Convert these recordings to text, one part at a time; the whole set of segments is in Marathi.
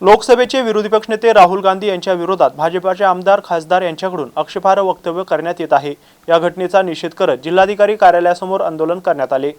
लोकसभेचे विरोधी पक्षनेते राहुल गांधी यांच्या विरोधात भाजपाचे आमदार खासदार यांच्याकडून आक्षेपार्ह वक्तव्य करण्यात येत आहे. या घटनेचा निषेध करत जिल्हाधिकारी कार्यालयासमोर आंदोलन करण्यात आले.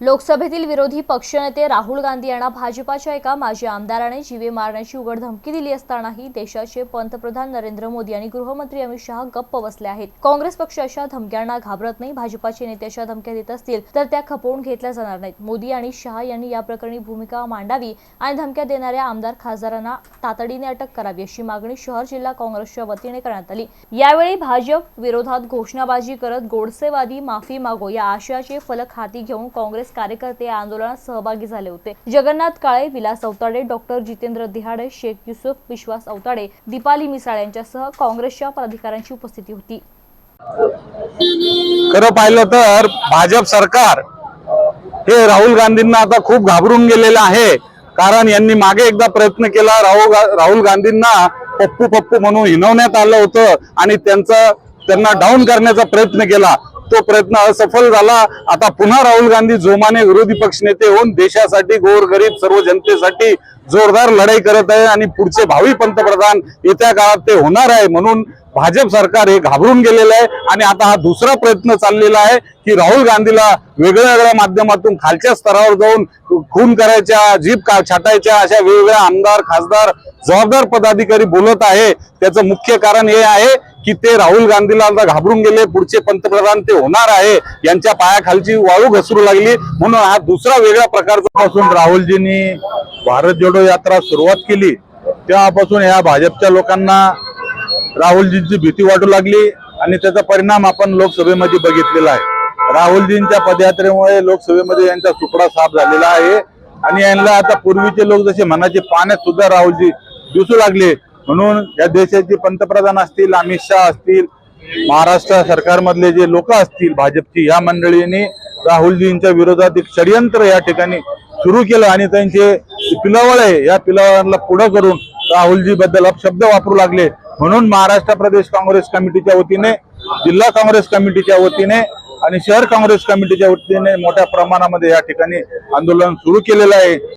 लोकसभेतील विरोधी पक्षनेते राहुल गांधी यांना भाजपाच्या एका माजी आमदाराने जीवे मारण्याची उघड धमकी दिली असतानाही देशाचे पंतप्रधान नरेंद्र मोदी आणि गृहमंत्री अमित शहा गप्प बसले आहेत. काँग्रेस पक्ष अशा धमक्यांना घाबरत नाही भाजपाचे नेते अशा धमक्या देत असतील तर त्या खपवून घेतल्या जाणार नाहीत. मोदी आणि शहा यांनी या प्रकरणी भूमिका मांडावी आणि धमक्या देणाऱ्या आमदार खासदारांना तातडीने अटक करावी अशी मागणी शहर जिल्हा काँग्रेसच्या वतीने करण्यात आली. यावेळी भाजप विरोधात घोषणाबाजी करत गोडसेवादी माफी मागो या आशयाचे फलक हाती घेऊन काँग्रेस काँग्रेस कार्यकर्ते या आंदोलनात सहभागी झाले होते. जगन्नाथ काळे विलास अवताडे डॉक्टर जितेंद्र दिहाडे शेख युसुफ विश्वास अवताडे दीपाली मिसाळ यांच्यासह काँग्रेसच्या पदाधिकाऱ्यांची उपस्थिती होती. खरं पाहिलं तर भाजप सरकार हे राहुल गांधींना आता खूप घाबरून गेलेलं आहे. कारण यांनी मागे एकदा प्रयत्न केला राहुल राहुल गांधींना पप्पू पप्पू म्हणून हिनवण्यात आलं होतं आणि त्यांचा त्यांना डाऊन करण्याचा प्रयत्न केला. तो प्रयत्न असफल झाला. आता पुन्हा राहुल गांधी जोमाने विरोधी पक्ष नेते होऊन देशासाठी गोरगरीब सर्व जनतेसाठी जोरदार लढाई करत आहे आणि पुढचे भावी पंतप्रधान येत्या काळात ते होणार आहे म्हणून भाजप सरकार हे घाबरून गेलेलं आहे. आणि आता हा दुसरा प्रयत्न चाललेला आहे की राहुल गांधीला वेगळ्या वेगळ्या माध्यमातून खालच्या स्तरावर जाऊन खून करायच्या जीप का छाटायच्या अशा वेगवेगळ्या आमदार खासदार जबाबदार पदाधिकारी बोलत आहे. त्याचं मुख्य कारण हे आहे की ते राहुल गांधीला आता घाबरून गेले पुढचे पंतप्रधान ते होणार आहे यांच्या पायाखालची वाळू घसरू लागली. म्हणून हा दुसरा वेगळ्या प्रकारचा पासून राहुलजींनी भारत जोडो यात्रा सुरुवात केली. तेव्हापासून या भाजपच्या लोकांना राहुलजींची भीती वाटू लागली आणि त्याचा परिणाम आपण लोकसभेमध्ये बघितलेला आहे. राहुलजींच्या पदयात्रेमुळे लोकसभेमध्ये यांचा सुपडा साफ झालेला आहे. आणि यांना आता पूर्वीचे लोक जसे मनाचे पाण्यात सुद्धा राहुलजी दिसू लागले. म्हणून या देशाचे पंतप्रधान असतील अमित शहा असतील महाराष्ट्र सरकारमधले जे लोक असतील भाजपची या मंडळींनी राहुलजींच्या विरोधात एक षडयंत्र या ठिकाणी सुरू केलं आणि त्यांचे पिलावळ आहे या पिलावळांना पुढं करून राहुलजी बद्दल अपशब्द वापरू लागले. म्हणून महाराष्ट्र प्रदेश काँग्रेस कमिटीच्या वतीने जिल्हा काँग्रेस कमिटीच्या वतीने आणि शहर काँग्रेस कमिटीच्या वतीने मोठ्या प्रमाणामध्ये या ठिकाणी आंदोलन सुरू केलेलं आहे.